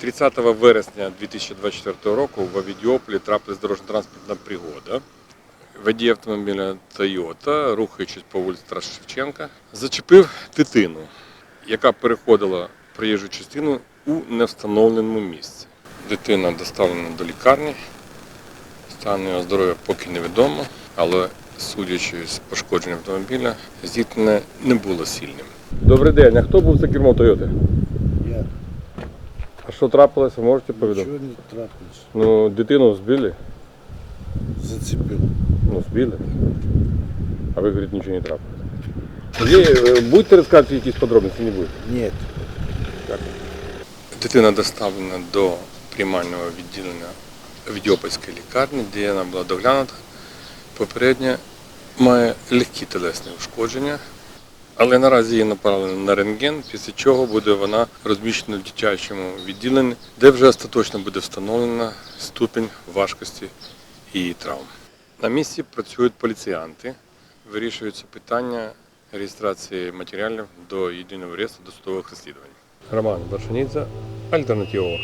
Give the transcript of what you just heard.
30 вересня 2024 року в Авідіополі трапилась дорожньо-транспортна пригода. Водій автомобіля Toyota, рухаючись по вулиці Тараса Шевченка, зачепив дитину, яка переходила проїжджу частину у невстановленому місці. Дитина доставлена до лікарні. Стан його здоров'я поки невідомо, але судячи з пошкодження автомобіля, зіткнення не було сильним. Добрий день, а хто був за кермом Тойоти? А що трапилося, можете ничего повідомити? не трапилось. Ну, дитину збили. Зацепил. Ну, збили. А ви говорите, нічого не трапилось. Є, е, будете розказувати якісь подробиці, не будете? Нет. Дитина доставлена до приймального відділення Відьопольської лікарні, де вона була доглянута. Попередньо має легкі телесні ушкодження, але наразі її направлено на рентген, після чого буде вона розміщена в дитячому відділенні, де вже остаточно буде встановлена ступінь важкості її травм. На місці працюють поліціянти, вирішуються питання реєстрації матеріалів до єдиного реєстру досудових розслідувань. Роман Вершиніця, Альтернатива.